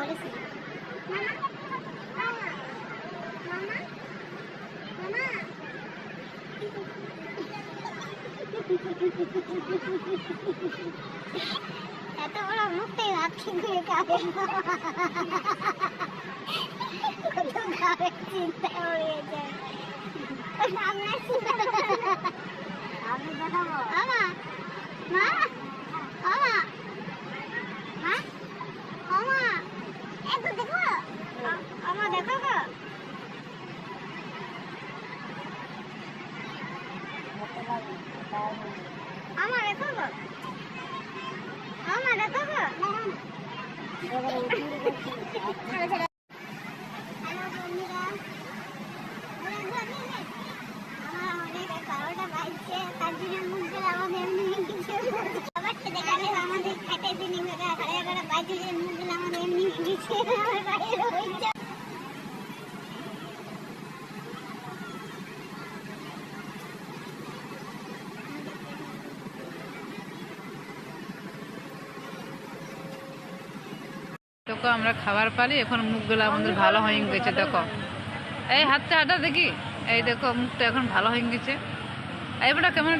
এত বড় মুখে ভাত খেয়ে খাবে কত খাবে চিন্তা হয়ে যায় আপনার চিন্তা আমি দেখাবো। আমা মা আমা মা আমা একটু দেখো আ- আমা দেখো গো আমার তার জন্য মুখগুলো আমাদের খেতে দিন যে মুখগুলো আমাদের এমনি কিছু দেখো, আমরা খাবার পারি, এখন মুখগুলো আমাদের ভালো হয়ে গেছে, দেখো। এই হাতটা হাঁটা দেখি? এই দেখো, মুখটা এখন ভালো হয়ে গেছে। এইবারটা কেমন